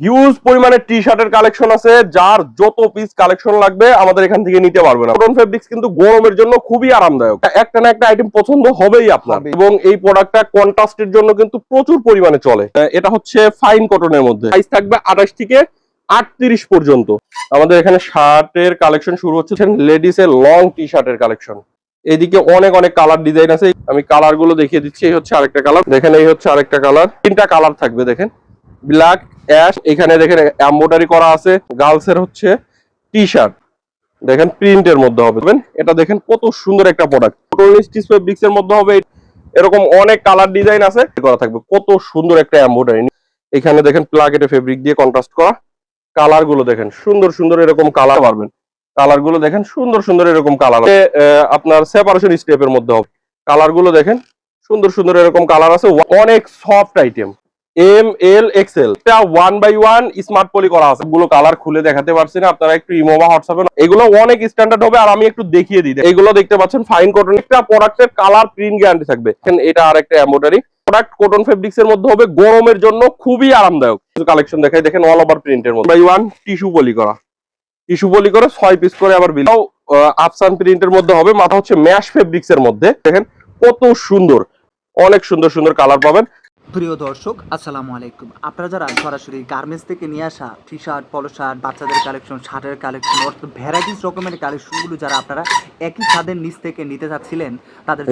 Huge পরিমাণে টি শার্টের collection আছে যার যত পিস কালেকশন লাগবে আমাদের এখান থেকে নিতে পারবেন কটন ফেব্রিক্স কিন্তু গরমের জন্য খুবই আরামদায়ক। একটা না একটা আইটেম পছন্দ হবেই আপনার। এবং এই প্রোডাক্টটা কন্ট্রাস্টের জন্য কিন্তু প্রচুর পরিমাণে চলে। এটা হচ্ছে ফাইন কটনের মধ্যে। সাইজ থাকবে আঠাশ থেকে আটত্রিশ পর্যন্ত। আমাদের এখানে শার্টের কালেকশন শুরু হচ্ছে। লেডিস এর লং টি শার্টের কালেকশন এদিকে অনেক অনেক কালার ডিজাইন আছে। আমি কালারগুলো দেখিয়ে দিচ্ছি। এই হচ্ছে আরেকটা কালার দেখেন এই হচ্ছে আরেকটা কালার তিনটা কালার থাকবে দেখেন। ব্ল্যাক অ্যাশ এখানে দেখেন এম্বোডারি করা আছে গার্লস এর হচ্ছে টি শার্ট দেখেন প্রিন্টের মধ্যে হবে? এটা দেখেন কত সুন্দর একটা প্রোডাক্ট ফেব্রিক্স এর মধ্যে হবে। এরকম অনেক কালার ডিজাইন আছে। করা থাকবে। কত সুন্দর একটা এম্বোডারি এখানে দেখেন প্লাকেটে ফেব্রিক দিয়ে কন্ট্রাস্ট করা। কালারগুলো দেখেন, সুন্দর সুন্দর এরকম কালার পারবেন। কালারগুলো দেখেন, সুন্দর সুন্দর এরকম কালার আপনার সেপারেশন স্টেপের মধ্যে হবে। কালারগুলো দেখেন, সুন্দর সুন্দর এরকম কালার আছে। অনেক soft item M L XL এটা one by one smart poly করা আছে। গুলো কালার খুলে দেখাতে পারছি না। আপনারা একটু ইমো বা হোয়াটসঅ্যাপে এগুলো অনেক স্ট্যান্ডার্ড হবে আর আমি একটু দেখিয়ে দিই। এগুলো দেখতে পাচ্ছেন ফাইন কটন একটা প্রোডাক্টের কালার প্রিন্ট গ্যারান্টি থাকবে। এটা আর একটা এমব্রয়ডারি প্রোডাক্ট কটন ফেব্রিক্স এর মধ্যে হবে। গরমের জন্য খুবই আরামদায়ক। কালেকশন দেখাই। দেখেন অল ওভার প্রিন্টের মধ্যে। বাই ওয়ান টিস্যু পলি করা। টিস্যু পলি করে ছয় পিস করে আবার বিলাও আফসান প্রিন্টের মধ্যে হবে। মাথা হচ্ছে ম্যাশ ফেব্রিক্স এর মধ্যে। দেখেন, কত সুন্দর। অনেক সুন্দর সুন্দর কালার পাবেন। প্রিয় দর্শক আসসালামু আলাইকুম। আপনারা যারা সরাসরি গার্মেন্টস থেকে নিয়ে আসা টি শার্ট পলো শার্ট বাচ্চাদের কালেকশন শার্টের কালেকশন অর্থাৎ ভ্যারাইটিস রকমের কালেকশনগুলো যারা আপনারা একই ছাদের নিচ থেকে নিতে চাচ্ছিলেন তাদের।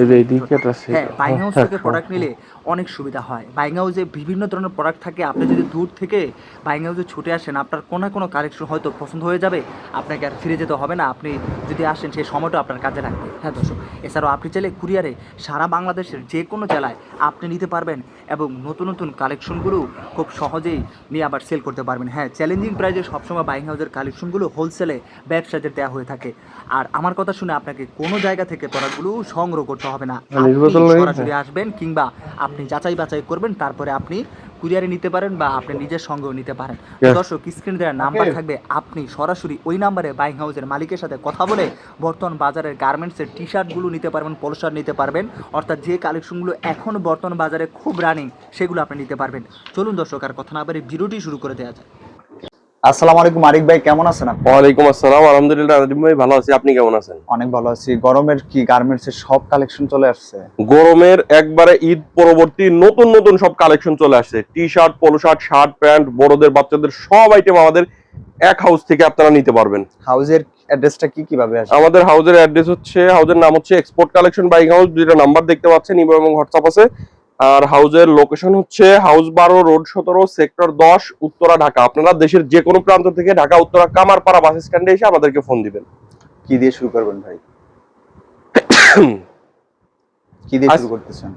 হ্যাঁ বাইং হাউস হ্যাঁ, থেকে হ্যাঁ, প্রোডাক্ট নিলে অনেক সুবিধা হয়। বাইং হাউসে বিভিন্ন ধরনের প্রোডাক্ট থাকে। আপনি যদি দূর থেকে বাইং হাউসে ছুটে আসেন আপনার কোনো না কোনো কালেকশন হয়তো পছন্দ হয়ে যাবে। আপনাকে আর ফিরে যেতে হবে না। আপনি যদি আসেন সেই সময়টা আপনার কাজে লাগবে। হ্যাঁ দর্শক এছাড়াও আপনি চাইলে কুরিয়ারে সারা বাংলাদেশের যে কোনো জেলায় আপনি নিতে পারবেন। এবং নতুন নতুন কালেকশনগুলো খুব সহজেই নিয়ে আবার সেল করতে পারবেন। হ্যাঁ চ্যালেঞ্জিং প্রাইজে সবসময় বাইং হাউসের কালেকশনগুলো হোলসেলে ব্যবসাদের দেওয়া হয়ে থাকে। আর আমার কথা শুনে আপনাকে কোনো জায়গা থেকে প্রোডাক্টগুলো সংগ্রহ করতে হবে না। আপনি সরাসরি আসবেন কিংবা আপনি যাচাই বাছাই করবেন তারপরে আপনি কুরিয়ারে নিতে পারেন বা আপনি নিজের সঙ্গেও নিতে পারেন। দর্শক স্ক্রিন দেওয়ার নাম্বার থাকবে আপনি সরাসরি ওই নাম্বারে বাইং হাউসের মালিকের সাথে কথা বলে বর্তমান বাজারের গার্মেন্টসের টি শার্টগুলো নিতে পারবেন পলসার নিতে পারবেন। অর্থাৎ যে কালেকশনগুলো এখন বর্তমান বাজারে খুব রানিং সেগুলো আপনি নিতে পারবেন। চলুন দর্শক আর কথা না পারে ভিডিওটি শুরু করে দেওয়া যায় আসসালামু আলাইকুম আরিক ভাই কেমন আছেন আপনি? ওয়ালাইকুম আসসালাম আলহামদুলিল্লাহ নাদিম ভাই ভালো আছি আপনি কেমন আছেন? অনেক ভালো আছি। গরমের কি গার্মেন্টস এর সব কালেকশন চলে আসছে? গরমের একবারে ঈদ পরবর্তী নতুন নতুন সব কালেকশন চলে আসছে। T shirt polo shirt shirt pant বড়দের বাচ্চাদের সব আইটেম আমাদের এক হাউস থেকে আপনারা নিতে পারবেন। হাউজের অ্যাড্রেসটা কি কীভাবে আসবে? আমাদের হাউসের অ্যাড্রেস হচ্ছে হাউসের নাম হচ্ছে এক্সপোর্ট কালেকশন বাইক হাউস দুইটা নাম্বার দেখতে পাচ্ছেন এবং হোয়াটসঅ্যাপ আছে। আর হাউসের লোকেশন হচ্ছে হাউস বারো রোড সতেরো সেক্টর দশ উত্তরা ঢাকা। আপনারা দেশের যে কোনো প্রান্ত থেকে ঢাকা উত্তরা কামারপাড়া বাস স্ট্যান্ডে এসে আমাদেরকে ফোন দিবেন। কি দিয়ে শুরু করবেন ভাই? কি দিয়ে শুরু করতেছেন?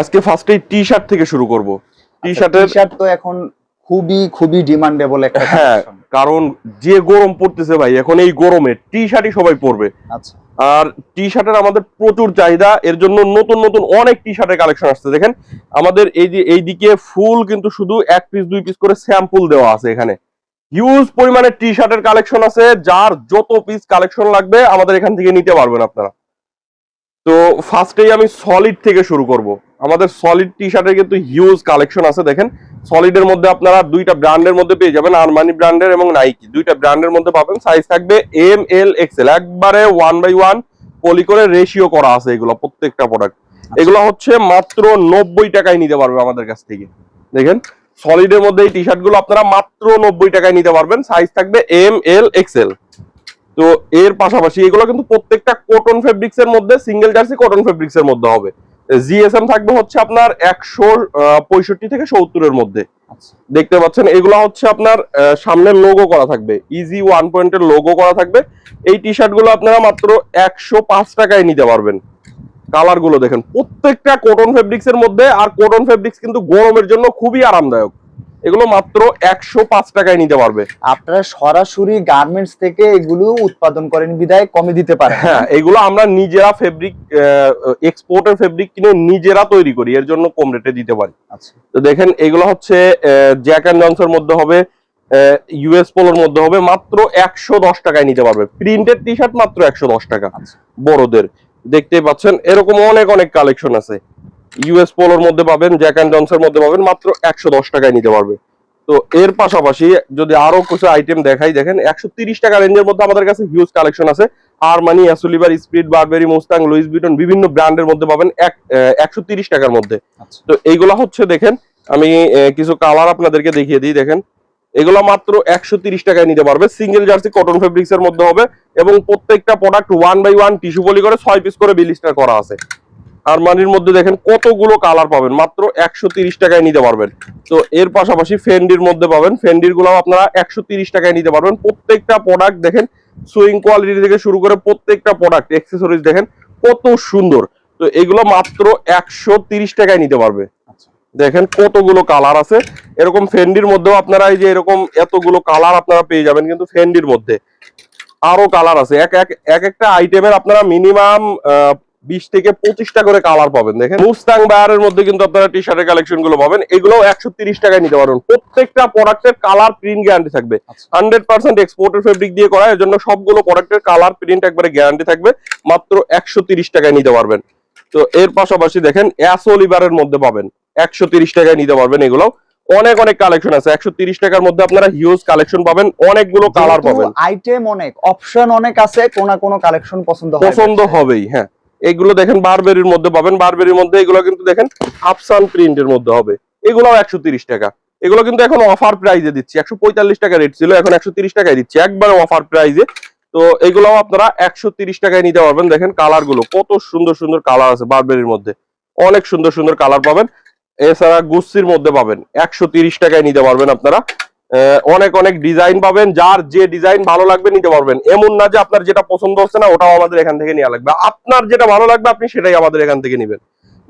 আজকে ফার্স্টে টি শার্ট থেকে শুরু করব। টি শার্টের টি-শার্ট তো এখন খুবই খুবই ডিমান্ডেবল একটা হ্যাঁ কারণ যে গরম পড়তেছে ভাই এখন এই গরমে টি শার্টই সবাই পরবে। আচ্ছা। আর টি শার্টের আমাদের প্রচুর চাহিদা। এর জন্য নতুন নতুন অনেক টি শার্টের কালেকশন আসছে। দেখেন, আমাদের এই যে এইদিকে ফুল কিন্তু শুধু এক পিস দুই পিস করে স্যাম্পল দেওয়া আছে এখানে। হিউজ পরিমাণে টি শার্টের কালেকশন আছে, যার যত পিস কালেকশন লাগবে, আমাদের এখান থেকে নিতে পারবেন আপনারা। তো ফার্স্টেই আমি সলিড থেকে শুরু করব। আমাদের সলিড টি শার্টের কিন্তু হিউজ কালেকশন আছে, দেখেন। সলিডের মধ্যে আপনারা দুইটা ব্র্যান্ডের মধ্যে পেয়ে যাবেন আরমানি ব্র্যান্ডের এবং নাইকি দুইটা ব্র্যান্ডের মধ্যে পাবেন সাইজ থাকবে এম এল এক্সেল একবারে ওয়ান বাই ওয়ান পলি করে রেশিও করা আছে এগুলো প্রত্যেকটা প্রোডাক্ট এগুলো হচ্ছে মাত্র নব্বই টাকায় নিতে পারবে আমাদের কাছ থেকে। দেখেন সলিডের মধ্যে এই টি শার্টগুলো আপনারা মাত্র নব্বই টাকায় নিতে পারবেন সাইজ থাকবে এম এল এক্সেল তো এর পাশাপাশি এগুলো কিন্তু প্রত্যেকটা কটন ফেব্রিক্স এর মধ্যে সিঙ্গেল জার্সি কটন ফেব্রিক্স এর মধ্যে হবে। জিএসএম থাকবে হচ্ছে আপনার একশো পঁয়ষট্টি থেকে সত্তরের মধ্যে। আচ্ছা। দেখতে পাচ্ছেন এগুলো হচ্ছে আপনার আহ, সামনের লোগো করা থাকবে। ইজি ওয়ান পয়েন্টের লোগো করা থাকবে। এই টি শার্টগুলো আপনারা মাত্র একশো পাঁচ টাকায় নিতে পারবেন। কালারগুলো দেখেন প্রত্যেকটা কটন ফেব্রিক্স এর মধ্যে আর কটন ফেব্রিক্স কিন্তু গরমের জন্য খুবই আরামদায়ক। এগুলো মাত্র একশো পাঁচ টাকায় নিতে পারবে। আপনারা সরাসরি গার্মেন্টস থেকে এগুলো উৎপাদন করেন বিদায় কমে দিতে পারেন। হ্যাঁ এগুলো আমরা নিজেরা ফেব্রিক এক্সপোর্টের ফেব্রিক কিনে নিজেরা তৈরি করি এর জন্য কম রেটে দিতে পারি। আচ্ছা। তো দেখেন এগুলো হচ্ছে জ্যাক অ্যান্ড জনসের মধ্যে হবে ইউএস পোলোর মধ্যে হবে মাত্র একশো দশ টাকায় নিতে পারবে। প্রিন্টেড টি শার্ট মাত্র একশো দশ টাকা আচ্ছা। বড়দের। দেখতেই পাচ্ছেন এরকম অনেক অনেক কালেকশন আছে। ইউএস পোলোর মধ্যে পাবেন জ্যাক অ্যান্ড জনসের মধ্যে পাবেন মাত্র একশো দশ টাকায় নিতে পারবে। তো এর পাশাপাশি যদি আরও কিছু আইটেম দেখাই দেখেন একশো তিরিশ টাকা রেঞ্জের মধ্যে আমাদের কাছে হিউজ কালেকশন আছে। Armani অ্যাসুলিভার Speed Burberry Mustang Louis Vuitton বিভিন্ন ব্র্যান্ডের মধ্যে পাবেন এক একশো তিরিশ টাকার মধ্যে। আচ্ছা। তো এইগুলা হচ্ছে দেখেন আমি কিছু কালার আপনাদেরকে দেখিয়ে দিই দেখেন। এগুলো মাত্র একশো তিরিশ টাকায় নিতে পারবে। সিঙ্গেল জার্সি কটন ফেব্রিক্স এর মধ্যে হবে এবং প্রত্যেকটা product one by one tissue poly করে ছয় পিস করে বিলিস্টার করা আছে। আরমানির মধ্যে দেখেন কতগুলো কালার পাবেন মাত্র একশো তিরিশ টাকায় নিতে পারবেন। তো এর পাশাপাশি ফেন্ডির মধ্যে পাবেন ফেন্ডিরগুলো আপনারা একশো তিরিশ টাকায় নিতে পারবেন। প্রত্যেকটা প্রোডাক্ট দেখেন সুইং কোয়ালিটি থেকে শুরু করে প্রত্যেকটা প্রোডাক্ট এক্সেসরিজ দেখেন কত সুন্দর। তো এগুলো মাত্র একশো তিরিশ টাকায় নিতে পারবে। আচ্ছা। দেখেন কতগুলো কালার আছে। এরকম ফেন্ডির মধ্যেও আপনারা এই যে এরকম এতগুলো কালার আপনারা পেয়ে যাবেন কিন্তু ফেন্ডির মধ্যে। আরও কালার আছে। এক এক এক একটা আইটেমের আপনারা মিনিমাম বিশ থেকে পঁচিশটা করে কালার পাবেন দেখেন। মুস্তাং বায়ারের মধ্যে কিন্তু আপনারা টি শার্টের কালেকশনগুলো পাবেন। এগুলো একশো তিরিশ টাকায় নিতে পারবেন প্রত্যেকটা প্রোডাক্টের কালার প্রিন্ট গ্যারান্টি থাকবে। হান্ড্রেড পার্সেন্ট এক্সপোর্টের ফেব্রিক দিয়ে করা এর জন্য সবগুলো প্রোডাক্টের কালার প্রিন্ট একবারে গ্যারান্টি থাকবে। মাত্র একশো তিরিশ টাকায় নিতে পারবেন। তো এর পাশাপাশি দেখেন অ্যাসোলিভারের মধ্যে পাবেন। একশো তিরিশ টাকায় নিতে পারবেন এগুলো। অনেক অনেক কালেকশন আছে। একশো তিরিশ টাকার মধ্যে আপনারা হিউজ কালেকশন পাবেন। অনেকগুলো কালার পাবেন। আইটেম অনেক অপশন অনেক আছে কোন কোন কালেকশন পছন্দ পছন্দ হবেই হ্যাঁ। এগুলো দেখেন বারবেরির মধ্যে পাবেন। বারবেরির মধ্যে এগুলো কিন্তু দেখেন আফসান প্রিন্টের মধ্যে হবে। এগুলো একশো টাকা। এগুলো কিন্তু এখন অফার প্রাইজে দিচ্ছি। একশো পঁয়তাল্লিশ টাকা রেট ছিল, এখন একশো টাকায় দিচ্ছি। একবারে অফার প্রাইজে তো এগুলো আপনারা একশো টাকায় নিতে পারবেন। দেখেন কালারগুলো, কত সুন্দর সুন্দর কালার আছে বারবেরির মধ্যে। অনেক সুন্দর সুন্দর কালার পাবেন। এছাড়া গুস্সির মধ্যে পাবেন। একশো টাকায় নিতে পারবেন আপনারা। অনেক অনেক ডিজাইন পাবেন, যার যে ডিজাইন ভালো লাগবে নিতে পারবেন। এমন না যে আপনার যেটা পছন্দ হচ্ছে না, ওটাও আমাদের এখান থেকে নেওয়া লাগবে। আপনার যেটা ভালো লাগবে, আপনি সেটাই আমাদের এখান থেকে নেবেন।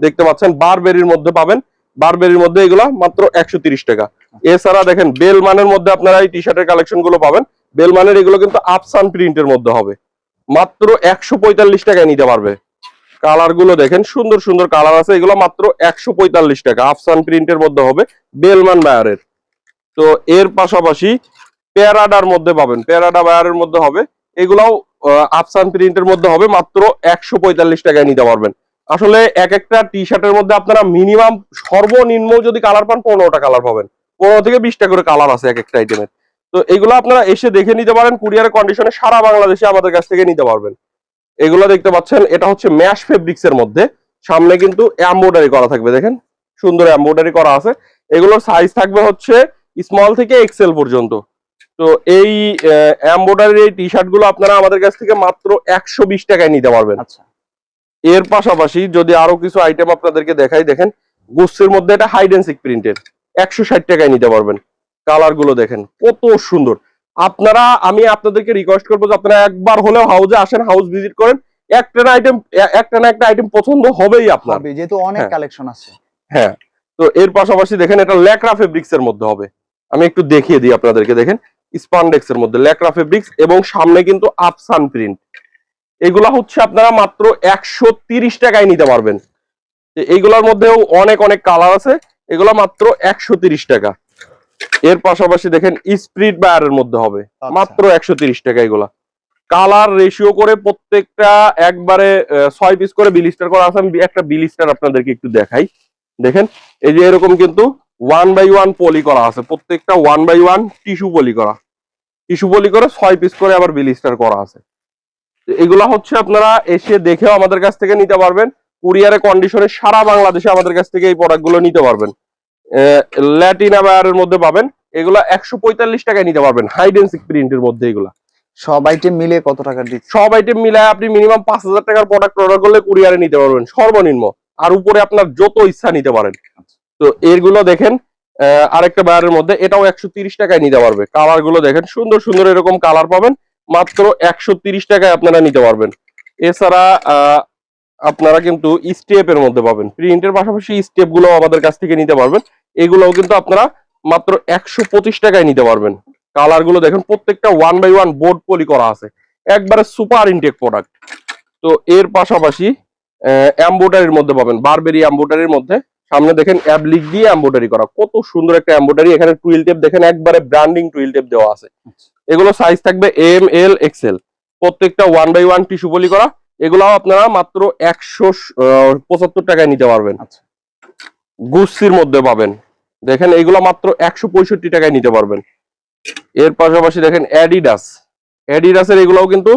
দেখতে পাচ্ছেন বারবেরির মধ্যে পাবেন। বারবেরির মধ্যে এগুলা মাত্র একশো টাকা। এছাড়া দেখেন বেলমানের মধ্যে আপনারা এই টি শার্টের কালেকশনগুলো পাবেন। বেলমানের এগুলো কিন্তু আফসান প্রিন্টের মধ্যে হবে। মাত্র একশো পঁয়তাল্লিশ টাকায় নিতে পারবে। কালারগুলো দেখেন, সুন্দর সুন্দর কালার আছে। এগুলো মাত্র একশো পঁয়তাল্লিশ টাকা। আফসান প্রিন্টের মধ্যে হবে বেলমান বায়ারের তো এর পাশাপাশি প্যারাডার মধ্যে পাবেন প্যারাডা বায়ারের মধ্যে হবে। এগুলাও আফসান প্রিন্টের মধ্যে হবে, মাত্র একশো পঁয়তাল্লিশ টাকায় নিতে পারবেন। আসলে এক একটা টি শার্টের মধ্যে আপনারা মিনিমাম সর্বনিম্ন যদি কালার পান, পনেরোটা কালার পাবেন। পনেরো থেকে বিশটা করে কালার আছে এক একটা আইটেমের তো এগুলো আপনারা এসে দেখে নিতে পারেন কুরিয়ারের কন্ডিশনে সারা বাংলাদেশে আমাদের কাছ থেকে নিতে পারবেন। এগুলো দেখতে পাচ্ছেন, এটা হচ্ছে ম্যাশ ফেব্রিক্স এর মধ্যে। সামনে কিন্তু এমব্রয়ডারি করা থাকবে, দেখেন। সুন্দর এমব্রয়ডারি করা আছে। এগুলোর সাইজ থাকবে হচ্ছে স্মল থেকে এক্সেল পর্যন্ত। তো এই এমব্রয়ডারি এই টি শার্টগুলো আপনারা আমাদের কাছ থেকে মাত্র একশো বিশ টাকায় নিতে পারবেন। আচ্ছা। এর পাশাপাশি যদি আরও কিছু আইটেম আপনাদেরকে দেখাই দেখেন গুসের মধ্যে এটা হাইডেন্সিক প্রিন্টের একশো ষাট টাকায় নিতে পারবেন। কালারগুলো দেখেন কত সুন্দর। আপনারা আমি আপনাদেরকে রিকোয়েস্ট করব যে আপনারা একবার হলেও হাউসে আসেন হাউস ভিজিট করেন। একটা না আইটেম একটা না একটা আইটেম পছন্দ হবেই আপনার। যেহেতু অনেক হ্যাঁ। কালেকশন আছে। হ্যাঁ। তো এর পাশাপাশি দেখেন এটা ল্যাকরা ফেব্রিক্স এর মধ্যে হবে। আমি একটু দেখিয়ে দিই আপনাদেরকে দেখেন স্পান্ডেক্স এর মধ্যে ল্যাকরা ফেব্রিক্স এবং সামনে কিন্তু আফসান প্রিন্ট এগুলা হচ্ছে আপনারা মাত্র একশো তিরিশ টাকায় নিতে পারবেন। এইগুলোর মধ্যেও অনেক অনেক কালার আছে। এগুলা মাত্র একশো টাকা। এর পাশাপাশি দেখেন স্প্রিট বায়ারের মধ্যে হবে। আচ্ছা। মাত্র একশো তিরিশ টাকা এগুলা। কালার রেশিও করে প্রত্যেকটা একবারে ছয় পিস করে বিলিস্টার করা আছে। আমি একটা বিলিস্টার আপনাদেরকে একটু দেখাই। দেখেন এই যে এরকম কিন্তু ওয়ান বাই ওয়ান পলি করা আছে। প্রত্যেকটা one by one tissue poly করা। টিস্যু পলি করে ছয় পিস করে আবার বিলিস্টার করা আছে। এগুলা হচ্ছে আপনারা এসে দেখেও আমাদের কাছ থেকে নিতে পারবেন। কুরিয়ারে কন্ডিশনে সারা বাংলাদেশে আমাদের কাছ থেকে এই প্রোডাক্টগুলো নিতে পারবেন। ল্যাটিনা বায়ারের মধ্যে পাবেন। এগুলা একশো পঁয়তাল্লিশ টাকায় নিতে পারবেন। হাইডেন্সিক প্রিন্টের মধ্যে এগুলা। সব আইটেম মিলে কত টাকা দিচ্ছে? সব আইটেম মিলায় আপনি মিনিমাম পাঁচ হাজার টাকার প্রোডাক্ট অর্ডার করলে কুরিয়ারে নিতে পারবেন। সর্বনিম্ন। আর উপরে আপনার যত ইচ্ছা নিতে পারেন। তো এরগুলো দেখেন আরেকটা বায়ারের মধ্যে, এটাও একশো টাকায় নিতে পারবে। কালারগুলো দেখেন, সুন্দর সুন্দর এরকম কালার পাবেন, মাত্র একশো টাকায় আপনারা নিতে পারবেন। এছাড়া আপনারা কিন্তু স্টেপ এর মধ্যে পাবেন। প্রিন্টের পাশাপাশি স্টেপগুলো আমাদের কাছ থেকে নিতে পারবেন। এগুলোও কিন্তু আপনারা মাত্র একশো পঁচিশ টাকায় নিতে পারবেন। কালারগুলো দেখেন, প্রত্যেকটা one by one board poly করা আছে। একবারে সুপার ইনটেক প্রোডাক্ট তো এর পাশাপাশি এম্বোটারির মধ্যে পাবেন বারবেরি এম্বোটারির মধ্যে। সামনে দেখেন অ্যাবলিক দিয়ে এম্বোটারি করা। কত সুন্দর একটা এম্বোটারি এখানে টুইল টেপ দেখেন একবারে ব্র্যান্ডিং টুইল টেপ দেওয়া আছে। এগুলো সাইজ থাকবে এম এল এক্সেল প্রত্যেকটা one by one tissue poly করা। এগুলো আপনারা মাত্র একশো পঁচাত্তর টাকায় নিতে পারবেন। আচ্ছা। গুসির মধ্যে পাবেন। দেখেন এগুলো মাত্র একশো পঁয়ষট্টি টাকায় নিতে পারবেন। এর পাশাপাশি দেখেন অ্যাডিডাস অ্যাডিডাসের এগুলোও কিন্তু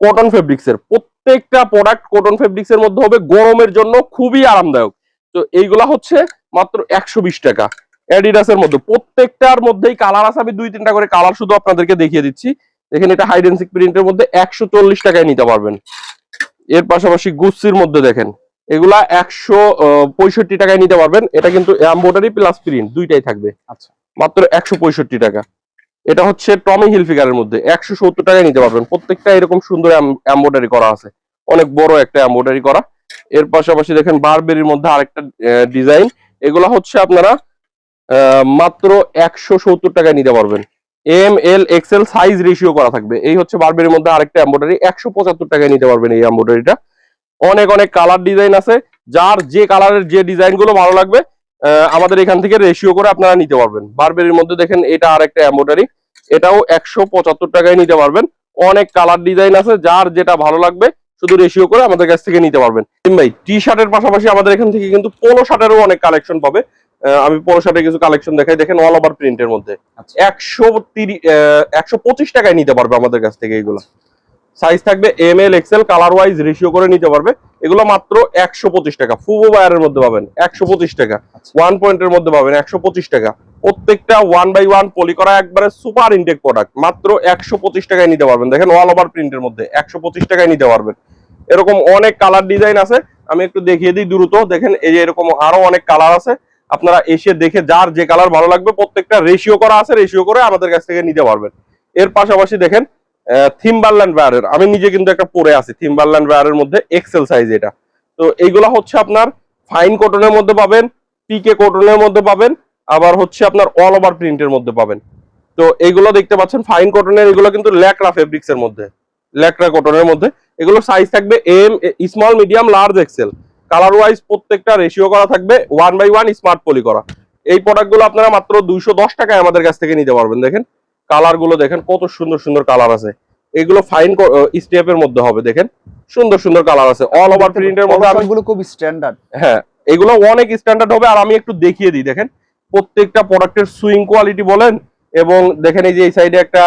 কটন ফেব্রিক্স এর। প্রত্যেকটা প্রোডাক্ট কটন ফেব্রিক্স এর মধ্যে হবে। গরমের জন্য খুবই আরামদায়ক। তো এইগুলা হচ্ছে মাত্র একশো বিশ টাকা। অ্যাডিডাস এর মধ্যে। প্রত্যেকটার মধ্যেই কালার আছে। আমি দুই তিনটা করে কালার শুধু আপনাদেরকে দেখিয়ে দিচ্ছি। দেখেন এটা হাইডেন্সিক প্রিন্টের মধ্যে একশো চল্লিশ টাকায় নিতে পারবেন। এর পাশাপাশি গুচ্ছির মধ্যে দেখেন। এগুলা একশো পঁয়ষট্টি টাকায় নিতে পারবেন। এটা কিন্তু এম্বোটারি প্লাস প্রিন্ট দুইটাই থাকবে। আচ্ছা। মাত্র একশো পঁয়ষট্টি টাকা। এটা হচ্ছে টমি হিল ফিগারের মধ্যে। একশো সত্তর টাকায় নিতে পারবেন। প্রত্যেকটা এরকম সুন্দর এম্বোটারি করা আছে। অনেক বড় একটা এম্বোটারি করা। এর পাশাপাশি দেখেন বারবেরির মধ্যে আরেকটা ডিজাইন। এগুলা হচ্ছে আপনারা মাত্র একশো সত্তর টাকায় নিতে পারবেন। M, L XL size ratio করা থাকবে। এই হচ্ছে বারবেরির মধ্যে আরেকটা এম্বোটারি একশো পঁচাত্তর টাকায় নিতে পারবেন এই এম্বোটারিটা অনেক অনেক কালার ডিজাইন আছে। যার যে কালারের যে ডিজাইনগুলো ভালো লাগবে আমাদের এখান থেকে রেশিও করে আপনারা নিতে পারবেন। বারবেরির মধ্যে দেখেন এটা আরেকটা এম্বোটারি এটাও একশো পঁচাত্তর টাকায় নিতে পারবেন। অনেক কালার ডিজাইন আছে। যার যেটা ভালো লাগবে শুধু রেশিও করে আমাদের কাছ থেকে নিতে পারবেন। ভাই টি শার্টের পাশাপাশি আমাদের এখান থেকে কিন্তু পোলো শার্টেরও অনেক কালেকশন পাবে। আমি পোলো শার্টের কিছু কালেকশন দেখাই দেখেন অল ওভার প্রিন্টের মধ্যে। আচ্ছা। একশো তিরিশ একশো পঁচিশ টাকায় নিতে পারবে আমাদের কাছ থেকে এইগুলো সাইজ থাকবে M L XL colour wise ratio করে নিতে পারবে। এগুলো মাত্র একশো পঁচিশ টাকা। ফুবো বায়ারের মধ্যে পাবেন একশো পঁচিশ টাকা। আচ্ছা। ওয়ান পয়েন্টের মধ্যে পাবেন একশো পঁচিশ টাকা। প্রত্যেকটা ওয়ান বাই ওয়ান পলি করা একবারে সুপার ইনটেক প্রোডাক্ট মাত্র একশো পঁচিশ টাকায় নিতে পারবেন। দেখেন অল ওভার প্রিন্টের মধ্যে একশো পঁচিশ টাকায় নিতে পারবেন। এরকম অনেক কালার ডিজাইন আছে। আমি একটু দেখিয়ে দিই দ্রুত। দেখেন এই যে এরকম আরও অনেক কালার আছে। আপনারা এসে দেখে যার যে কালার ভালো লাগবে প্রত্যেকটা রেশিও করা আছে রেশিও করে আমাদের কাছ থেকে নিতে পারবেন। এর পাশাপাশি দেখেন থিমবারল্যান্ড ওয়্যারের আমি নিজে কিন্তু একটা পরে আছি থিমবারল্যান্ড ওয়্যারের মধ্যে এক্সেল সাইজ এটা। তো এইগুলা হচ্ছে আপনার ফাইন কটনের মধ্যে পাবেন পিকে কটনের মধ্যে পাবেন, আবার হচ্ছে আপনার অল ওভার প্রিন্টের মধ্যে পাবেন। তো এইগুলো দেখতে পাচ্ছেন ফাইন কটনের এগুলো কিন্তু ল্যাকড়া ফেব্রিক্স এর মধ্যে, ল্যাকড়া কটনের মধ্যে। এগুলো সাইজ থাকবে M small medium large XL colour wise প্রত্যেকটা রেশিও করা থাকবে one by one smart poly করা। এই প্রোডাক্টগুলো আপনারা মাত্র দুইশো দশ টাকায় আমাদের কাছ থেকে নিতে পারবেন, দেখেন। কালারগুলো দেখেন কত সুন্দর সুন্দর কালার আছে। এগুলো ফাইন স্টেপের মধ্যে হবে দেখেন। সুন্দর সুন্দর কালার আছে। অল ওভার প্রিন্টের মধ্যে আমি গুলো খুব স্ট্যান্ডার্ড হ্যাঁ এগুলো অনেক স্ট্যান্ডার্ড হবে আর আমি একটু দেখিয়ে দিই দেখেন। প্রত্যেকটা প্রোডাক্টের সুইং কোয়ালিটি বলেন এবং দেখেন এই যে এই সাইডে একটা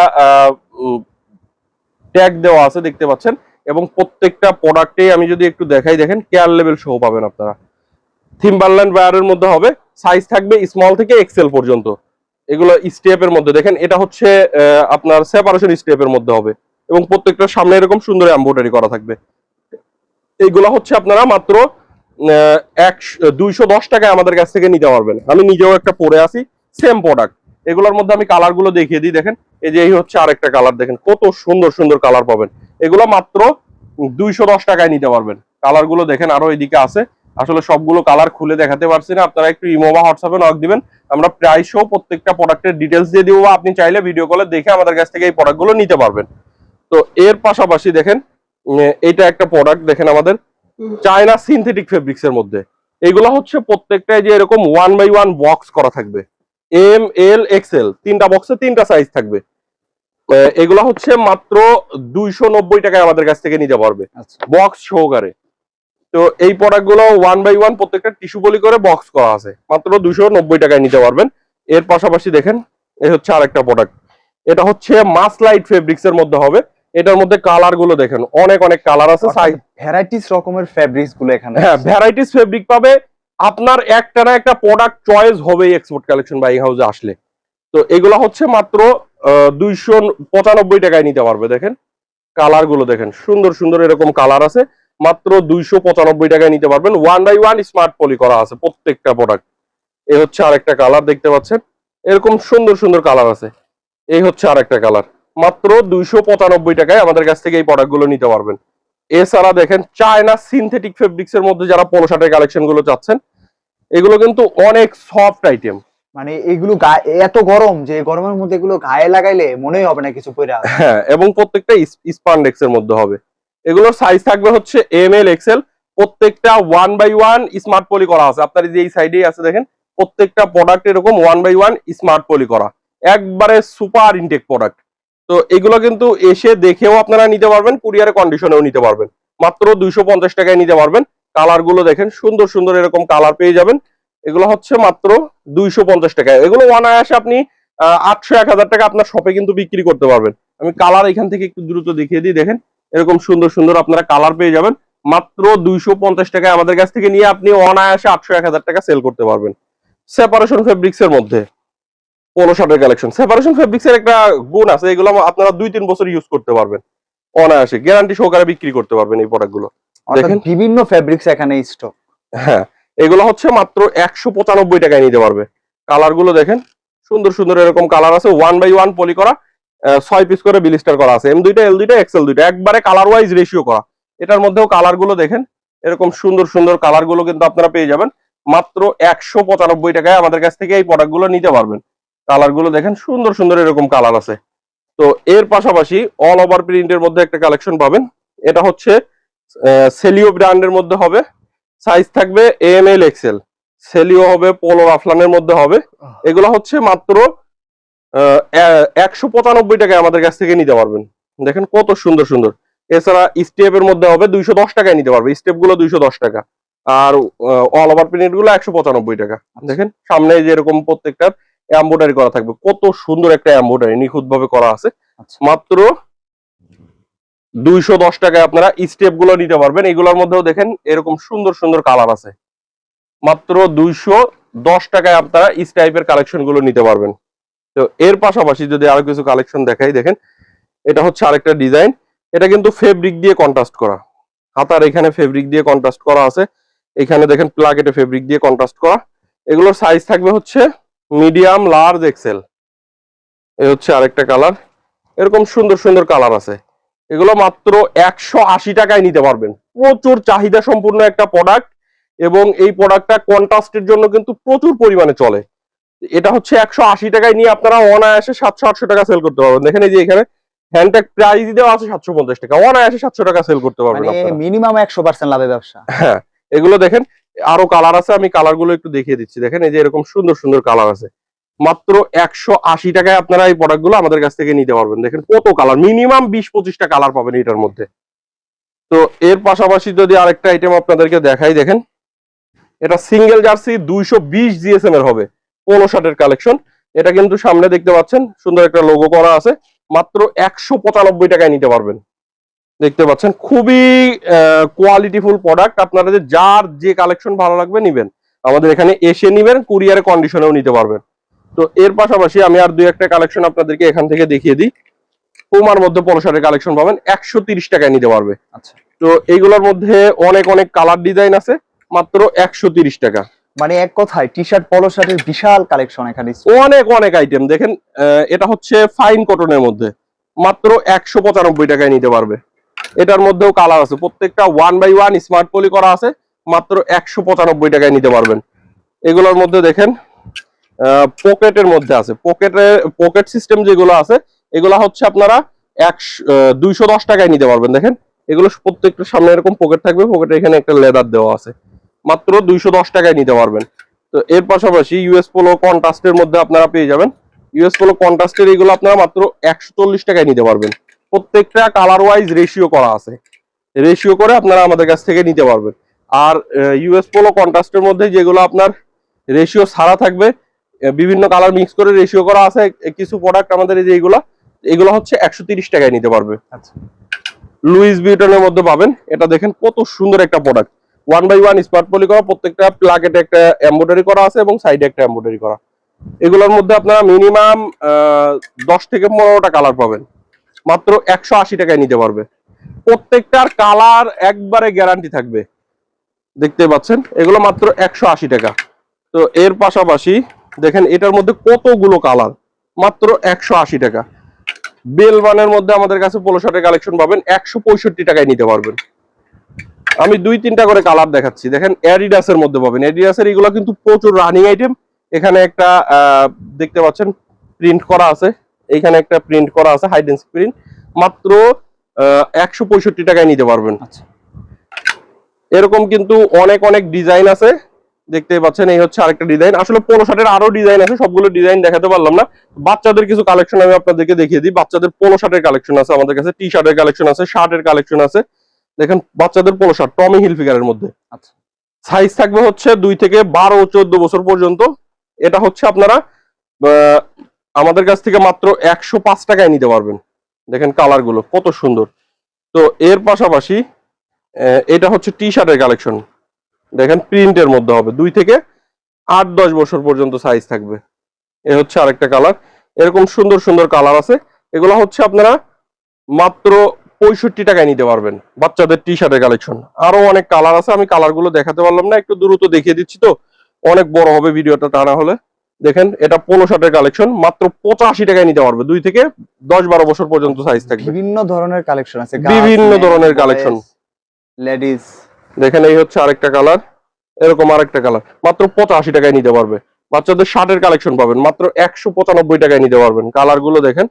ট্যাগ দেওয়া আছে দেখতে পাচ্ছেন? এবং প্রত্যেকটা প্রোডাক্টে আমি যদি একটু দেখাই দেখেন কেয়ার লেভেল সহ পাবেন আপনারা। থিমবারল্যান্ড ওয়্যারের মধ্যে হবে সাইজ থাকবে স্মল থেকে এক্সেল পর্যন্ত। এগুলো স্টেপের মধ্যে। দেখেন, এটা হচ্ছে আপনার সেপারেশন স্টেপের মধ্যে হবে। এবং প্রত্যেকটার সামনে এরকম সুন্দর এম্ব্রয়ডারি করা থাকবে। এইগুলো হচ্ছে আপনারা মাত্র দুইশো দশ টাকায় আমাদের কাছ থেকে নিতে পারবেন। আমি নিজেও একটা পরে আছি সেম প্রোডাক্ট এগুলোর মধ্যে আমি কালারগুলো দেখিয়ে দিই, দেখেন। এই যে এই হচ্ছে আরেকটা কালার দেখেন। কত সুন্দর সুন্দর কালার পাবেন। এগুলো মাত্র দুইশো দশ টাকায় নিতে পারবেন। কালারগুলো দেখেন, আরও এদিকে আছে। আসলে সবগুলো কালার খুলে দেখাতে পারছি না। আপনারা একটু ইমো বা হোয়াটসঅ্যাপে নক দিবেন। আমরা শো প্রত্যেকটা প্রোডাক্টের ডিটেলস দিয়ে দিব। বা আপনি চাইলে ভিডিও কলে দেখে আমাদের কাছ থেকে এই প্রোডাক্টগুলো নিতে পারবেন। তো এর পাশাপাশি দেখেন এইটা একটা প্রোডাক্ট দেখেন আমাদের। চায়না সিনথেটিক ফেব্রিক্স এর মধ্যে। এগুলো হচ্ছে প্রত্যেকটাই যে এরকম ওয়ান বাই ওয়ান বক্স করা থাকবে। এম এল এক্সেল তিনটা বক্সে তিনটা সাইজ থাকবে। এগুলো হচ্ছে মাত্র দুইশো নব্বই টাকায় আমাদের কাছ থেকে নিতে পারবে। আচ্ছা। বক্স সহকারে। তো এই প্রোডাক্টগুলো ওয়ান বাই ওয়ান প্রত্যেকটা টিস্যু পলি করে বক্স করা আছে। মাত্র দুশো নব্বই টাকায় নিতে পারবেন। এর পাশাপাশি দেখেন এই হচ্ছে আর একটা প্রোডাক্ট এটা হচ্ছে মাস লাইট ফেব্রিক্স এর মধ্যে হবে। এটার মধ্যে কালারগুলো দেখেন অনেক অনেক কালার আছে। ভ্যারাইটিস রকমের ফ্যাব্রিক্সগুলো এখানে হ্যাঁ ভ্যারাইটিস ফেব্রিক পাবে। আপনার একটা না একটা প্রোডাক্ট চয়েস হবে এক্সপোর্ট কালেকশন বাইং হাউসে আসলে। তো এগুলো হচ্ছে মাত্র দুইশো পঁচানব্বই টাকায় নিতে পারবে। দেখেন কালারগুলো দেখেন সুন্দর সুন্দর এরকম কালার আছে। মাত্র দুইশো পঁচানব্বই টাকায় নিতে পারবেন। One by one smart poly করা আছে প্রত্যেকটা প্রোডাক্ট এই হচ্ছে আরেকটা কালার দেখতে পাচ্ছেন। এরকম সুন্দর সুন্দর কালার আছে। এই হচ্ছে আরেকটা কালার মাত্র দুইশো পঁচানব্বই টাকায় আমাদের কাছ থেকে এই প্রোডাক্টগুলো নিতে পারবেন। এছাড়া দেখেন চায়না সিনথেটিক ফেব্রিক্স এর মধ্যে যারা পোলো শার্টের কালেকশনগুলো চাচ্ছেন এগুলো কিন্তু অনেক সফট আইটেম মানে এগুলো এত গরম যে গরমের মধ্যে এগুলো গায়ে লাগাইলে মনেই হবে না কিছু পরে হ্যাঁ এবং প্রত্যেকটা স্পান্ডেক্স এর মধ্যে হবে। এগুলোর সাইজ থাকবে হচ্ছে এম এল এক্সেল প্রত্যেকটা one by one smart poly করা আছে। আপনার যে এই সাইডেই আছে দেখেন, প্রত্যেকটা প্রোডাক্ট এরকম one by one smart poly করা। একবারে সুপার ইনটেক প্রোডাক্ট তো এগুলো কিন্তু এসে দেখেও আপনারা নিতে পারবেন কুরিয়ারে কন্ডিশনেও নিতে পারবেন। মাত্র দুইশো পঞ্চাশ টাকায় নিতে পারবেন। কালারগুলো দেখেন, সুন্দর সুন্দর এরকম কালার পেয়ে যাবেন। এগুলো হচ্ছে মাত্র দুইশো পঞ্চাশ টাকা এগুলো ওয়ান অনায়াসে আপনি আটশো এক হাজার টাকা আপনার শপে কিন্তু বিক্রি করতে পারবেন। আমি কালার এখান থেকে একটু দ্রুত দেখিয়ে দিই, দেখেন। এরকম সুন্দর সুন্দর আপনারা কালার পেয়ে যাবেন। মাত্র দুইশো পঞ্চাশ টাকায় আমাদের কাছ থেকে নিয়ে আপনি অনায়াসে আটশো এক হাজার টাকা সেল করতে পারবেন। সেপারেশন ফেব্রিক্স এর মধ্যে। পোলো শার্টের কালেকশন সেপারেশন ফেব্রিক্স এর একটা গুণ আছে এগুলো আপনারা দুই তিন বছর ইউজ করতে পারবেন। অনায়াসে। গ্যারান্টি সহকারে বিক্রি করতে পারবেন এই প্রোডাক্টগুলো। দেখেন। বিভিন্ন ফেব্রিক্স এখানে স্টক হ্যাঁ এগুলো হচ্ছে মাত্র একশো পঁচানব্বই টাকায় নিতে পারবে। কালারগুলো দেখেন সুন্দর সুন্দর এরকম কালার আছে ওয়ান বাই ওয়ান পলি করা। ছয় পিস করে বিলিস্টার করা আছে। এম দুইটা এল দুইটা এক্সেল দুইটা। একবারে কালার ওয়াইজ রেশিও করা। এটার মধ্যেও কালারগুলো দেখেন। এরকম সুন্দর সুন্দর কালারগুলো কিন্তু আপনারা পেয়ে যাবেন। মাত্র একশো পঁচানব্বই টাকায় আমাদের কাছ থেকে এই প্রোডাক্টগুলো নিতে পারবেন। কালারগুলো দেখেন সুন্দর সুন্দর এরকম কালার আছে। তো এর পাশাপাশি অল ওভার প্রিন্টের মধ্যে একটা কালেকশন পাবেন। এটা হচ্ছে সেলিও ব্র্যান্ডের মধ্যে হবে। সাইজ থাকবে এম এল এক্সেল সেলিও হবে পোলো রাফলানের মধ্যে হবে। এগুলো হচ্ছে মাত্র একশো পঁচানব্বই টাকায় আমাদের কাছ থেকে নিতে পারবেন। দেখেন কত সুন্দর সুন্দর। এছাড়া স্টেপের মধ্যে হবে দুইশো দশ টাকায় নিতে পারবে। স্টেপগুলো দুইশো দশ টাকা। আর অল ওভার প্রিন্টগুলো একশো পঁচানব্বই টাকা। দেখেন সামনে যে এরকম প্রত্যেকটার এম্বোডারি করা থাকবে। কত সুন্দর একটা এম্বোডারি নিখুঁত ভাবে করা আছে। আচ্ছা। মাত্র দুইশো দশ টাকায় আপনারা স্টেপগুলো নিতে পারবেন। এগুলোর মধ্যেও দেখেন এরকম সুন্দর সুন্দর কালার আছে। মাত্র দুইশো দশ টাকায় আপনারা ইস টাইপের কালেকশনগুলো নিতে পারবেন। তো এর পাশাপাশি যদি আরও কিছু কালেকশন দেখাই, দেখেন, এটা হচ্ছে আরেকটা ডিজাইন এটা কিন্তু ফেব্রিক দিয়ে কন্ট্রাস্ট করা। হাতার এখানে ফেব্রিক দিয়ে কন্ট্রাস্ট করা আছে। এখানে দেখেন প্লাকেটে ফেব্রিক দিয়ে কন্ট্রাস্ট করা। এগুলোর সাইজ থাকবে হচ্ছে মিডিয়াম লার্জ এক্সেল এ হচ্ছে আরেকটা কালার এরকম সুন্দর সুন্দর কালার আছে। এগুলো মাত্র একশো আশি টাকায় নিতে পারবেন। প্রচুর চাহিদা সম্পূর্ণ একটা প্রোডাক্ট এবং এই প্রোডাক্টটা কন্ট্রাস্টের জন্য কিন্তু প্রচুর পরিমাণে চলে। এটা হচ্ছে একশো আশি টাকায় নিয়ে আপনারা অনায়াসে সাতশো আটশো টাকা সেল করতে পারবেন। দেখেন এই যে এখানে হ্যান্ডট্যাগ প্রাইস দেওয়া আছে সাতশো পঞ্চাশ টাকা। অনায়াসে সাতশো টাকা সেল করতে পারবেন মানে। মিনিমাম একশো পার্সেন্ট লাভে ব্যবসা। হ্যাঁ এগুলো দেখেন আরও কালার আছে আমি কালারগুলো একটু দেখিয়ে দিচ্ছি। দেখেন এই যে এরকম সুন্দর সুন্দর কালার আছে। মাত্র একশো আশি টাকায় আপনারা এই প্রোডাক্টগুলো আমাদের কাছ থেকে নিতে পারবেন। দেখেন কত কালার মিনিমাম বিশ পঁচিশটা কালার পাবেন এটার মধ্যে। তো এর পাশাপাশি যদি আরেকটা আইটেম আপনাদেরকে দেখাই দেখেন এটা সিঙ্গেল জার্সি দুইশো বিশ জিএসএম এর হবে। পোলো শার্টের কালেকশন এটা কিন্তু সামনে দেখতে পাচ্ছেন সুন্দর একটা লোগো করা আছে। মাত্র একশো পঁচানব্বই টাকায় নিতে পারবেন। দেখতে পাচ্ছেন খুবই কোয়ালিটিফুল প্রোডাক্ট আপনারা যে যার যে কালেকশন ভালো লাগবে নিবেন। আমাদের এখানে এসে নিবেন কুরিয়ারে কন্ডিশনেও নিতে পারবেন। তো এর পাশাপাশি আমি আর দুই একটা কালেকশন আপনাদেরকে এখান থেকে দেখিয়ে দিই। পুমার মধ্যে পলসারের কালেকশন পাবেন একশো তিরিশ টাকায় নিতে পারবে। আচ্ছা। তো এইগুলোর মধ্যে অনেক অনেক কালার ডিজাইন আছে মাত্র একশো তিরিশ টাকা। মানে এক কথায় টি শার্ট পলো শার্টের বিশাল কালেকশন এখানে। অনেক অনেক আইটেম দেখেন এটা হচ্ছে ফাইন কটনের মধ্যে। মাত্র একশো পঁচানব্বই টাকায় নিতে পারবে। এটার মধ্যেও কালার আছে। প্রত্যেকটা one by one smart poly করা আছে। মাত্র একশো পঁচানব্বই টাকায় নিতে পারবেন। এগুলোর মধ্যে দেখেন পকেটের মধ্যে আছে। পকেটে, পকেট সিস্টেম যেগুলো আছে, এগুলো হচ্ছে আপনারা একশো দুইশো দশ টাকায় নিতে পারবেন। দেখেন, এগুলো প্রত্যেকটা সামনে এরকম পকেট থাকবে। পকেটে এখানে একটা লেদার দেওয়া আছে। মাত্র দুইশো দশ টাকায় নিতে পারবেন। তো এর পাশাপাশি ইউএস পোলো কন্ট্রাস্টের মধ্যে আপনারা পেয়ে যাবেন। ইউএস পোলো কন্ট্রাস্টের এগুলো আপনারা মাত্র একশো চল্লিশ টাকায় নিতে পারবেন। প্রত্যেকটা কালার ওয়াইজ রেশিও করা আছে। রেশিও করে আপনারা আমাদের কাছ থেকে নিতে পারবেন। আর ইউএস পোলো কন্ট্রাস্টের মধ্যে যেগুলো আপনার রেশিও ছাড়া থাকবে বিভিন্ন কালার মিক্স করে রেশিও করা আছে। কিছু প্রোডাক্ট আমাদের এই যে এগুলো এগুলো হচ্ছে একশো তিরিশ টাকায় নিতে পারবে। আচ্ছা। লুইস বিউটনের মধ্যে পাবেন। এটা দেখেন কত সুন্দর একটা product one by one smart poly করা, প্রত্যেকটা প্লাকেটে একটা এমব্রয়ডারি করা আছে এবং সাইডে একটা এমব্রয়ডারি করা। এগুলোর মধ্যে আপনারা মিনিমাম দশ থেকে পনেরোটা কালার পাবেন। মাত্র একশো আশি টাকায় নিতে পারবে। প্রত্যেকটার কালার একবারে গ্যারান্টি থাকবে। দেখতে পাচ্ছেন? এগুলো মাত্র একশো আশি টাকা। তো এর পাশাপাশি দেখেন, এটার মধ্যে কতগুলো কালার মাত্র একশো আশি টাকা। বেলবানের মধ্যে আমাদের কাছে পোলো শার্টের কালেকশন পাবেন, একশো পঁয়ষট্টি টাকায় নিতে পারবেন। আমি দুই তিনটা করে কালার দেখাচ্ছি। দেখেন অ্যাডিডাস এর মধ্যে পাবেন। অ্যাডিডাসের এগুলো কিন্তু প্রচুর রানিং আইটেম এখানে একটা আহ, দেখতে পাচ্ছেন প্রিন্ট করা আছে। এখানে একটা প্রিন্ট করা আছে হাইডেন্স প্রিন্ট মাত্র একশো পঁয়ষট্টি টাকায় নিতে পারবেন। আচ্ছা। এরকম কিন্তু অনেক অনেক ডিজাইন আছে। দেখতে পাচ্ছেন এই হচ্ছে আরেকটা ডিজাইন আসলে পোলো শার্টের আরও ডিজাইন আছে সবগুলো ডিজাইন দেখাতে পারলাম না। বাচ্চাদের কিছু কালেকশন আমি আপনাদেরকে দেখিয়ে দিই। বাচ্চাদের পোলো শার্টের কালেকশন আছে আমাদের কাছে টি শার্টের কালেকশন আছে শার্টের কালেকশন আছে। দেখেন বাচ্চাদের পোলো শার্ট টমি হিল ফিগারের মধ্যে। আচ্ছা। সাইজ থাকবে হচ্ছে দুই থেকে বারো চোদ্দ বছর পর্যন্ত। এটা হচ্ছে আপনারা আমাদের কাছ থেকে মাত্র একশো পাঁচ টাকায় নিতে পারবেন। দেখেন কালারগুলো কত সুন্দর। তো এর পাশাপাশি এটা হচ্ছে টি শার্টের কালেকশন দেখেন প্রিন্টের মধ্যে হবে। দুই থেকে আট দশ বছর পর্যন্ত সাইজ থাকবে। এ হচ্ছে আরেকটা কালার এরকম সুন্দর সুন্দর কালার আছে। এগুলো হচ্ছে আপনারা মাত্র পঁয়ষট্টি টাকায় নিতে পারবেন বাচ্চাদের টি শার্টের কালেকশন আরও অনেক কালার আছে আমি কালারগুলো দেখাতে পারলাম না একটু দ্রুত দেখিয়ে দিচ্ছি তো। অনেক বড় হবে ভিডিওটা টানা হলে। দেখেন এটা পোলো শার্টের কালেকশন মাত্র পঁচাশি টাকায় নিতে পারবে দুই থেকে দশ বারো বছর পর্যন্ত সাইজ থাকবে। বিভিন্ন ধরনের কালেকশন আছে বিভিন্ন ধরনের collection। লেডিস দেখেন এই হচ্ছে আরেকটা কালার এরকম আরেকটা কালার মাত্র পঁচাশি টাকায় নিতে পারবে। বাচ্চাদের শার্টের কালেকশন পাবেন মাত্র একশো পঁচানব্বই টাকায় নিতে পারবেন। কালারগুলো দেখেন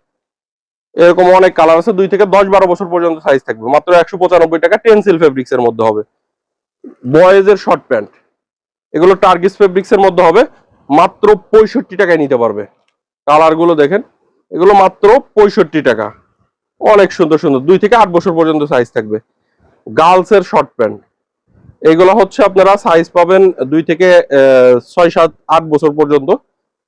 এরকম অনেক কালার আছে, দুই থেকে দশ বারো বছর পর্যন্ত সাইজ থাকবে। মাত্র একশো পঁচানব্বই টাকা টেন্সিল ফেব্রিক্স এর মধ্যে হবে। বয়েজ এর শর্ট প্যান্ট এগুলো টার্গিস ফেব্রিক্স এর মধ্যে হবে। মাত্র পঁয়ষট্টি টাকায় নিতে পারবে। কালারগুলো দেখেন। এগুলো মাত্র পঁয়ষট্টি টাকা। অনেক সুন্দর সুন্দর। দুই থেকে আট বছর পর্যন্ত সাইজ থাকবে। গার্লস এর শর্ট প্যান্ট এগুলো হচ্ছে আপনারা সাইজ পাবেন দুই থেকে ছয় সাত আট বছর পর্যন্ত।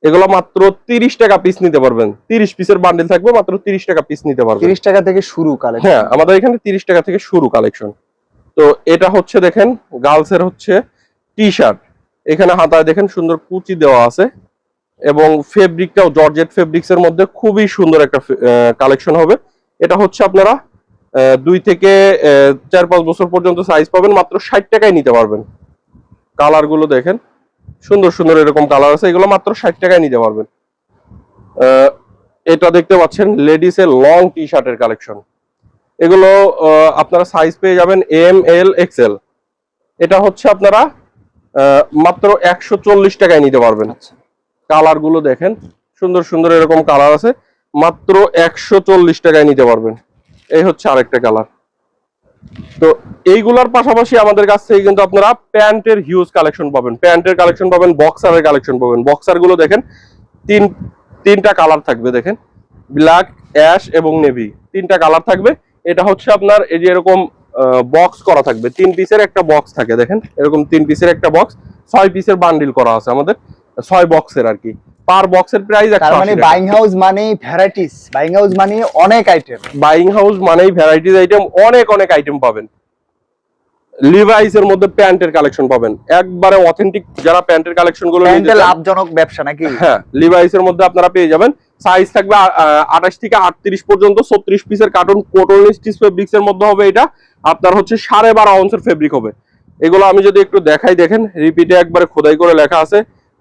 এগুলো মাত্র তিরিশ টাকা পিস নিতে পারবেন। তিরিশ পিসের বান্ডেল থাকবে মাত্র তিরিশ টাকা পিস নিতে পারবেন। তিরিশ টাকা থেকে শুরু কালেকশন হ্যাঁ আমাদের এখানে তিরিশ টাকা থেকে শুরু কালেকশন তো এটা হচ্ছে দেখেন গার্লস এর হচ্ছে টি শার্ট এখানে হাতায় দেখেন সুন্দর কুচি দেওয়া আছে এবং ফেব্রিকটাও জর্জেট ফেব্রিক্স এর মধ্যে খুবই সুন্দর একটা কালেকশন হবে। এটা হচ্ছে আপনারা দুই থেকে চার পাঁচ বছর পর্যন্ত সাইজ পাবেন মাত্র ষাট টাকায় নিতে পারবেন। কালারগুলো দেখেন। সুন্দর সুন্দর এরকম কালার আছে এগুলো মাত্র ষাট টাকায় নিতে পারবেন। এটা দেখতে পাচ্ছেন লেডিস এর লং টি শার্টের কালেকশন এগুলো আপনারা সাইজ পেয়ে যাবেন এম এল এক্সেল এটা হচ্ছে আপনারা মাত্র একশো চল্লিশ টাকায় নিতে পারবেন। আচ্ছা। কালারগুলো দেখেন সুন্দর সুন্দর এরকম কালার আছে মাত্র একশো চল্লিশ টাকায় নিতে পারবেন। এই হচ্ছে আরেকটা কালার তো এইগুলার পাশাপাশি আমাদের কাছ থেকে কিন্তু আপনারা প্যান্টের হিউজ কালেকশন পাবেন। প্যান্টের কালেকশন পাবেন বক্সারের কালেকশন পাবেন। বক্সারগুলো দেখেন, তিন, তিনটা কালার থাকবে দেখেন। ব্ল্যাক অ্যাশ এবং নেভি তিনটা কালার থাকবে। এটা হচ্ছে আপনার এই যে এরকম বক্স করা থাকবে। তিন পিসের একটা বক্স থাকে দেখেন। এরকম তিন পিসের একটা বক্স ছয় পিসের বান্ডিল করা আছে আমাদের। ছয় বক্সের আর কি। পার বক্সের প্রাইস তার মানে বাইং হাউস মানে ভ্যারাইটিস বাইং হাউস মানে অনেক আইটেম বাইং হাউস মানেই ভ্যারাইটিস আইটেম অনেক অনেক আইটেম পাবেন। লিভাইস এর মধ্যে প্যান্টের কালেকশন পাবেন। একবারে অথেন্টিক যারা প্যান্টের কালেকশনগুলো নিতে লাভজনক ব্যবসা নাকি? হ্যাঁ লিভাইস এর মধ্যে আপনারা পেয়ে যাবেন। সাইজ থাকবে আঠাশ থেকে আটত্রিশ পর্যন্ত ছত্রিশ পিসের কার্টুন কোটন স্টিচ ফেব্রিক্স এর মধ্যে হবে এটা। আপনার হচ্ছে সাড়ে বারো আউন্সের ফেব্রিক হবে। এগুলো আমি যদি একটু দেখাই দেখেন রিপিটে একবারে খোদাই করে লেখা আছে।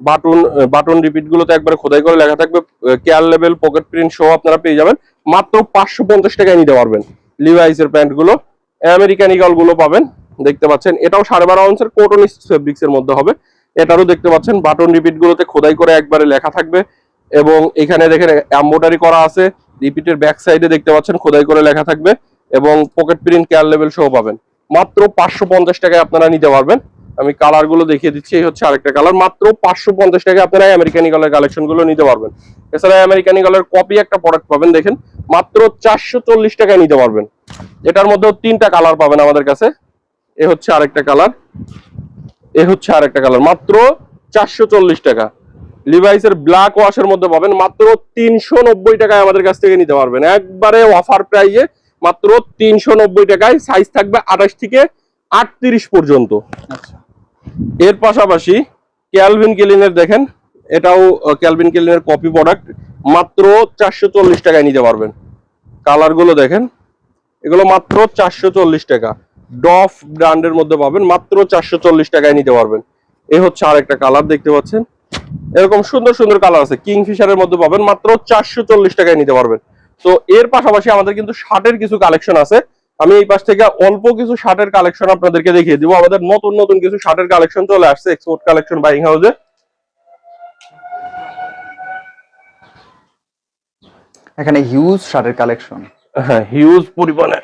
বাটন বাটন রিপিট গুলোতে একবারে খোদাই করে লেখা থাকবে কেয়ার লেভেল পকেট প্রিন্ট সহ আপনারা পেয়ে যাবেন। মাত্র পাঁচশো পঞ্চাশ টাকায় নিতে পারবেন লিভাইস এর প্যান্টগুলো। আমেরিকান ইগলগুলো পাবেন, দেখতে পাচ্ছেন। এটাও সাড়ে বারো আউন্সের কোটন ফেব্রিক্স এর মধ্যে হবে। এটারও দেখতে পাচ্ছেন, বাটন রিপিট গুলোতে খোদাই করে একবারে লেখা থাকবে। এবং এখানে দেখেন এম্বোটারি করা আছে রিপিটের ব্যাক সাইডে দেখতে পাচ্ছেন, খোদাই করে লেখা থাকবে। এবং পকেট প্রিন্ট কেয়ার লেভেল সহ পাবেন। মাত্র পাঁচশো পঞ্চাশ টাকায় আপনারা নিতে পারবেন। আমি কালারগুলো দেখিয়ে দিচ্ছি, এই হচ্ছে আরেকটা কালার মাত্র পাঁচশো পঞ্চাশ টাকায় আপনারা আমেরিকান ইগলের কালেকশনগুলো নিতে পারবেন। এছাড়া আমেরিকান ইগলের কপি একটা প্রোডাক্ট পাবেন, দেখেন, মাত্র চারশো চল্লিশ টাকায় নিতে পারবেন। এটার মধ্যেও তিনটা কালার পাবেন আমাদের কাছে। এ হচ্ছে আরেকটা কালার এ হচ্ছে আরেকটা কালার মাত্র চারশো চল্লিশ টাকা। লিভাইস এর ব্ল্যাক ওয়াশের মধ্যে পাবেন, মাত্র তিনশো নব্বই টাকায় আমাদের কাছ থেকে নিতে পারবেন। একবারে অফার প্রাইজে মাত্র তিনশো নব্বই টাকায় সাইজ থাকবে আঠাশ থেকে আটত্রিশ পর্যন্ত। আচ্ছা। এর পাশাপাশি ক্যালভিন কেলিনের দেখেন, এটাও ক্যালভিন কেলিনের কপি প্রোডাক্ট মাত্র চারশো চল্লিশ টাকায় নিতে পারবেন। কালারগুলো দেখেন, এগুলো মাত্র চারশো চল্লিশ টাকা। ডফ ব্র্যান্ডের মধ্যে পাবেন, মাত্র চারশো চল্লিশ টাকায় নিতে পারবেন। এ হচ্ছে আরেকটা কালার দেখতে পাচ্ছেন। এরকম সুন্দর সুন্দর কালার আছে কিংফিশারের মধ্যে পাবেন, মাত্র চারশো চল্লিশ টাকায় নিতে পারবেন। তো এর পাশাপাশি আমাদের কিন্তু শার্টের কিছু কালেকশন আছে। আমি এই পাশ থেকে অল্প কিছু শার্টের কালেকশন আপনাদেরকে দেখিয়ে দিব। আমাদের নতুন নতুন কিছু শার্টের কালেকশন চলে আসছে এক্সপোর্ট কালেকশন বাইং হাউসে এখানে হিউজ শার্টের কালেকশন। হ্যাঁ হিউজ পরিমাণে।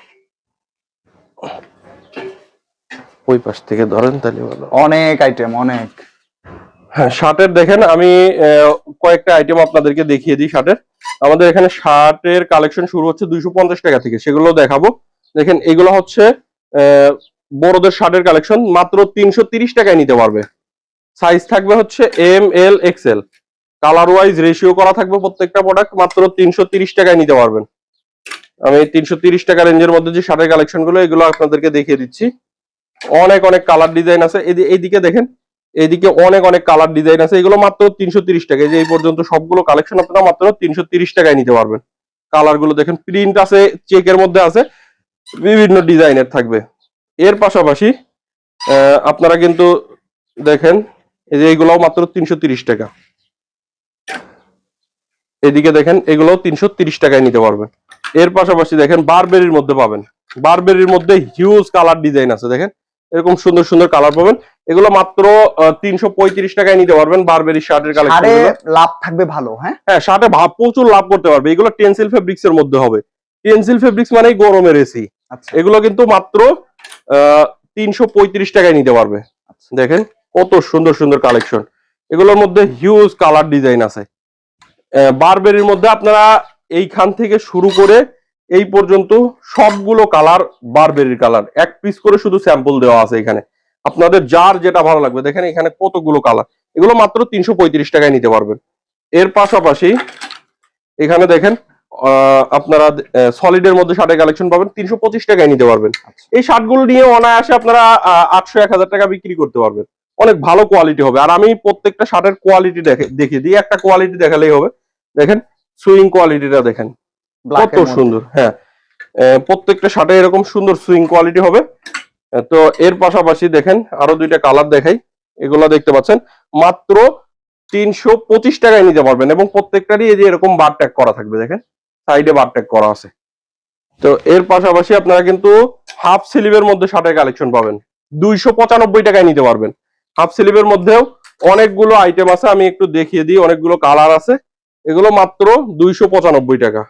ওই পাশ থেকে ধরেন তাহলে ভালো। অনেক আইটেম অনেক। হ্যাঁ শার্টের দেখেন আমি কয়েকটা আইটেম আপনাদেরকে দেখিয়ে দিই শার্টের। আমাদের এখানে শার্টের কালেকশন শুরু হচ্ছে দুইশো পঞ্চাশ টাকা থেকে সেগুলো দেখাবো। দেখেন, এগুলো হচ্ছে বড়দের শার্টের কালেকশন, মাত্র তিনশো টাকায় নিতে পারবে। সাইজ থাকবে হচ্ছে M L XL colour wise ratio করা থাকবে প্রত্যেকটা প্রোডাক্ট মাত্র তিনশো টাকায় নিতে পারবেন। আমি তিনশো তিরিশ টাকা রেঞ্জের মধ্যে যে শার্টের কালেকশনগুলো এগুলো আপনাদেরকে দেখিয়ে দিচ্ছি। অনেক অনেক কালার ডিজাইন আছে। এইদিকে দেখেন, এইদিকে অনেক অনেক কালার ডিজাইন আছে। এগুলো মাত্র তিনশো তিরিশ টাকা। যে এই পর্যন্ত সবগুলো কালেকশন আপনারা মাত্র তিনশো টাকায় নিতে পারবেন। কালারগুলো দেখেন প্রিন্ট আছে চেকের মধ্যে আছে। বিভিন্ন ডিজাইনের থাকবে। এর পাশাপাশি আহ, আপনারা কিন্তু দেখেন এই যে এইগুলোও মাত্র তিনশো তিরিশ টাকা। এদিকে দেখেন এগুলো তিনশো তিরিশ টাকায় নিতে পারবেন এর পাশাপাশি দেখেন বারবেরির মধ্যে পাবেন। বারবেরির মধ্যে হিউজ কালার ডিজাইন আছে দেখেন। এরকম সুন্দর সুন্দর কালার পাবেন। এগুলো মাত্র তিনশো পঁয়ত্রিশ টাকায় নিতে পারবেন বারবেরি শার্টের কালেকশন লাভ থাকবে ভালো হ্যাঁ? হ্যাঁ শার্টে ভাব প্রচুর লাভ করতে পারবে। এগুলো টেন্সিল ফেব্রিক্স এর মধ্যে হবে। টেন্সিল ফেব্রিক্স মানেই গরমের এসি। এগুলো কিন্তু মাত্র তিনশো পঁয়ত্রিশ টাকায় নিতে পারবে। দেখেন কত সুন্দর সুন্দর কালেকশন। এগুলোর মধ্যে হিউজ কালার ডিজাইন আছে। বারবেরির মধ্যে আপনারা এইখান থেকে শুরু করে এই পর্যন্ত সবগুলো কালার বারবেরির কালার এক পিস করে শুধু স্যাম্পল দেওয়া আছে এখানে। আপনাদের যার যেটা ভালো লাগবে। দেখেন এখানে কতগুলো কালার এগুলো মাত্র তিনশো পঁয়ত্রিশ টাকায় নিতে পারবেন। এর পাশাপাশি এখানে দেখেন আপনারা সলিডের মধ্যে শার্টের কালেকশন পাবেন তিনশো পঁচিশ টাকায় নিতে পারবেন। এই শার্টগুলো নিয়ে অনায়াসে আপনারা আটশো এক হাজার টাকা বিক্রি করতে পারবেন। অনেক ভালো কোয়ালিটি হবে। আর আমি প্রত্যেকটা শার্টের কোয়ালিটি দেখে দেখিয়ে দিই। একটা কোয়ালিটি দেখালেই হবে। দেখেন সুইং কোয়ালিটিটা দেখেন। কত সুন্দর হ্যাঁ। প্রত্যেকটা শার্টে এরকম সুন্দর সুইং কোয়ালিটি হবে। তো এর পাশাপাশি দেখেন আরও দুইটা কালার দেখাই। এগুলো দেখতে পাচ্ছেন। মাত্র তিনশো পঁচিশ টাকায় নিতে পারবেন এবং প্রত্যেকটারই এই যে এরকম বার ট্যাগ করা থাকবে দেখেন। সাইডে বার ট্যাগ করা আছে। তো এর পাশাপাশি আপনারা কিন্তু হাফ স্লিভের মধ্যে শার্টের কালেকশন পাবেন। দুইশো পঁচানব্বই টাকায় নিতে পারবেন। হাফ স্লিভের মধ্যেও অনেকগুলো আইটেম আছে আমি একটু দেখিয়ে দিই অনেকগুলো কালার আছে। এগুলো মাত্র দুইশো পঁচানব্বই টাকা।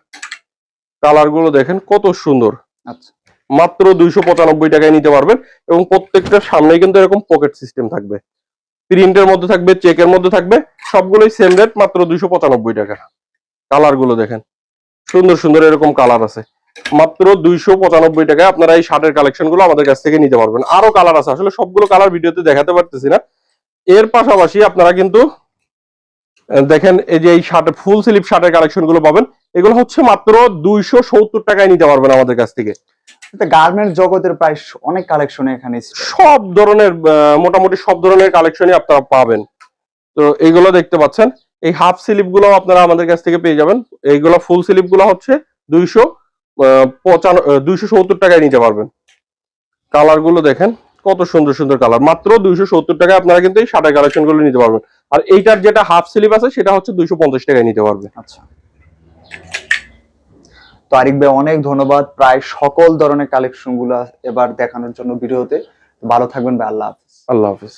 কালারগুলো দেখেন কত সুন্দর। আচ্ছা। মাত্র দুইশো পঁচানব্বই টাকায় নিতে পারবেন এবং প্রত্যেকটার সামনে কিন্তু এরকম পকেট সিস্টেম থাকবে। প্রিন্টের মধ্যে থাকবে চেকের মধ্যে থাকবে সবগুলোই সেম রেট মাত্র দুইশো পঁচানব্বই টাকা। কালারগুলো দেখেন। সুন্দর সুন্দর এরকম কালার আছে। মাত্র দুইশো পঁচানব্বই টাকায় আপনারা এই শার্টের কালেকশনগুলো আমাদের কাছ থেকে নিতে পারবেন। আরও কালার আছে আসলে সবগুলো কালার ভিডিওতে দেখাতে পারতেছি না। এর পাশাপাশি আপনারা কিন্তু দেখেন এই যে এই শার্টের ফুল স্লিপ শার্টের কালেকশনগুলো পাবেন। এগুলো হচ্ছে মাত্র দুইশো সত্তর টাকায় নিতে পারবেন আমাদের কাছ থেকে। গার্মেন্ট জগতের প্রায় অনেক কালেকশন এখানে সব ধরনের মোটামুটি সব ধরনের কালেকশনই আপনারা পাবেন। তো এইগুলো দেখতে পাচ্ছেন। এই হাফ স্লিপগুলো আপনারা আমাদের কাছ থেকে পেয়ে যাবেন। এইগুলো ফুল স্লিপগুলো হচ্ছে দুইশো পঁচান্ন দুইশো সত্তর টাকায় নিতে পারবেন। কালারগুলো দেখেন কত সুন্দর সুন্দর কালার। মাত্র দুইশো সত্তর টাকায় আপনারা কিন্তু এই শার্টের কালেকশনগুলো নিতে পারবেন। আর এইটার যেটা হাফ স্লিপ আছে সেটা হচ্ছে দুইশো পঞ্চাশ টাকায় নিতে পারবে আচ্ছা। তো আরিক ভাই অনেক ধন্যবাদ। প্রায় সকল ধরনের কালেকশনগুলো এবার দেখানোর জন্য ভিডিওতে। ভালো থাকবেন ভাই আল্লাহ হাফিজ। আল্লাহ হাফিজ।